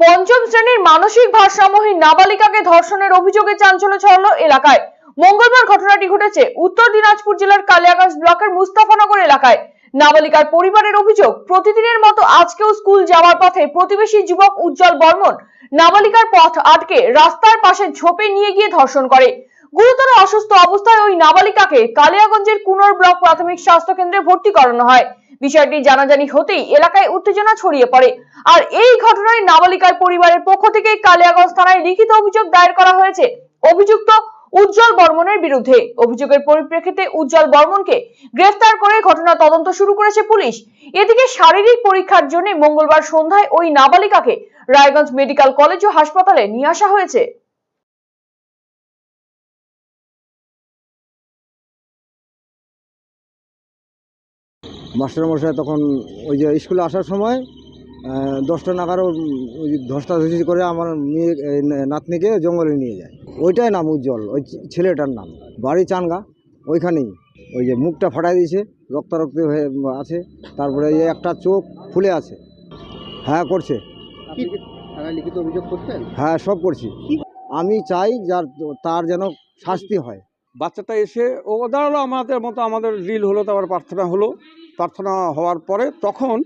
পঞ্চম শ্রেণির মানসিক ভারসাম্যহীন নাবালিকাকে ধর্ষণের অভিযোগে চাঞ্চল্য ছড়ালো এলাকায়। মঙ্গলবার ঘটনাটি ঘটেছে উত্তর দিনাজপুর জেলার কালিয়াগঞ্জ ব্লকের মুস্তাফানগর এলাকায়। নাবালিকার পরিবারের অভিযোগ, প্রতিদিনের মতো আজকেও স্কুল যাওয়ার পথে প্রতিবেশী যুবক উজ্জ্বল বর্মন নাবালিকার পথ আটকে রাস্তার পাশে ঝোপে নিয়ে গিয়ে ধর্ষণ করে। গুরুতর অসুস্থ অবস্থায় ওই নাবালিকাকে কালিয়াগঞ্জের কুনোর ব্লক প্রাথমিক স্বাস্থ্য কেন্দ্রে ভর্তি করানো হয়। বিষয়টি জানাজানি হতেই এলাকায় উত্তেজনা ছড়িয়ে পড়ে। আর এই ঘটনায় নাবালিকার পরিবারের পক্ষ থেকে কালিয়াগঞ্জ থানায় লিখিত অভিযোগ দায়ের করা হয়েছে। অভিযুক্ত উজ্জ্বল বর্মনের বিরুদ্ধে। অভিযোগের পরিপ্রেক্ষিতে উজ্জ্বল বর্মনকে গ্রেফতার করে ঘটনা তদন্ত শুরু করেছে পুলিশ। এদিকে শারীরিক পরীক্ষার জন্য মঙ্গলবার সন্ধ্যায় ওই নাবালিকাকে রায়গঞ্জ মেডিকেল কলেজ ও হাসপাতালে নিয়ে আসা হয়েছে। মাস্টারমশাই তখন ওই যে স্কুলে আসার সময় দশটা নাগারও ওই ধসটা ধস্তাধস্তি করে আমার মেয়ে নাতনিকে জঙ্গলে নিয়ে যায়। ওইটাই নাম উজ্জ্বল ওই ছেলেটার নাম। বাড়ি চানগা ওইখানেই। ওই যে মুখটা ফাটাই দিয়েছে রক্তারক্তি হয়ে আছে তারপরে এই একটা চোখ ফুলে আছে। হ্যাঁ করছে। হ্যাঁ সব করছি। আমি চাই যার তার যেন শাস্তি হয়। বাচ্চাটা এসে ও দাঁড়াল আমাদের মতো আমাদের ডিল হলো তারপর প্রার্থনা হলো। প্রার্থনা হওয়ার পরে তখন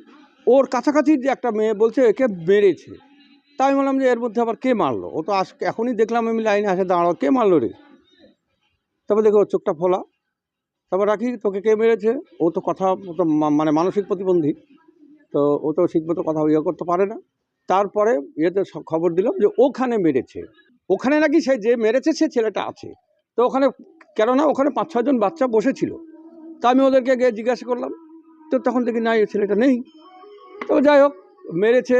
ওর কাছাকাছি যে একটা মেয়ে বলছে, একে মেরেছে। তাই আমি বললাম যে, এর মধ্যে আবার কে মারলো? ও তো আজ এখনই দেখলাম আমি লাইনে আসে দাঁড়াল, কে মারলো রে? তারপর দেখো ওর চোখটা ফোলা। তারপর রাখি, তোকে কে মেরেছে? ও তো কথা তো মানে মানসিক প্রতিবন্ধী। তো ও তো ঠিকমতো কথা ইয়ে করতে পারে না। তারপরে ইয়েতে খবর দিলাম যে, ওখানে মেরেছে। ওখানে নাকি সে যে মেরেছে, সে ছেলেটা আছে। তো ওখানে, কেননা ওখানে পাঁচ ছজন বাচ্চা বসেছিল। তা আমি ওদেরকে গিয়ে জিজ্ঞাসা করলাম তো তখন দেখি না এই ছেলেটা নেই। তো যাই হোক মেরেছে।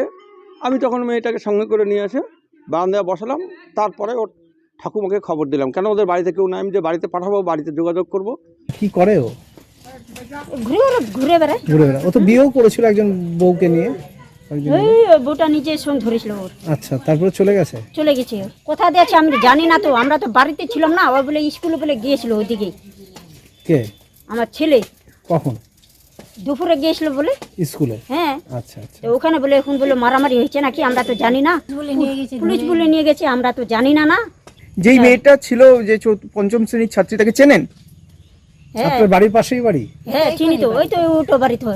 আমি তখন মেয়েটাকে সঙ্গে করে নিয়ে এসে বারান্দায় বসালাম। তারপরে ওর ঠাকুমাকে খবর দিলাম। কেন ওদের বাড়িতে কেউ নাই? আমি যে বাড়িতে পাঠাবো বাড়িতে যোগাযোগ করব। কি করে ও? ঘুরে বেড়া ঘুরে বেড়ায়। ঘুরে বেড়া ও তো বিয়েও করেছিল একজন বউকে নিয়ে। ওই বউটা নিজের সঙ্গে ধরেছিল ওর। আচ্ছা তারপরে চলে গেছে? চলে গেছে। কোথা দিয়েছে আমি জানি না তো। আমরা তো বাড়িতে ছিলাম না। ও বলে স্কুলে বলে গিয়েছিল ওইদিকে কে? আমার ছেলে। কখন? দুপুরে গিয়েছিল বলে? স্কুলে? হ্যাঁ। আচ্ছা আচ্ছা। তো ওখানে বলে এখন বলে মারামারি হয়েছে নাকি? আমরা তো জানি না। পুলিশ বলে নিয়ে গেছে আমরা তো জানি না না। যেই মেয়েটা ছিল যে চৌ- পঞ্চম শ্রেণির ছাত্রী তাকে চেনেন? হ্যাঁ। আপনার বাড়ির পাশেই বাড়ি? হ্যাঁ চিনি তো ওই তো ওটো বাড়িতে হয়।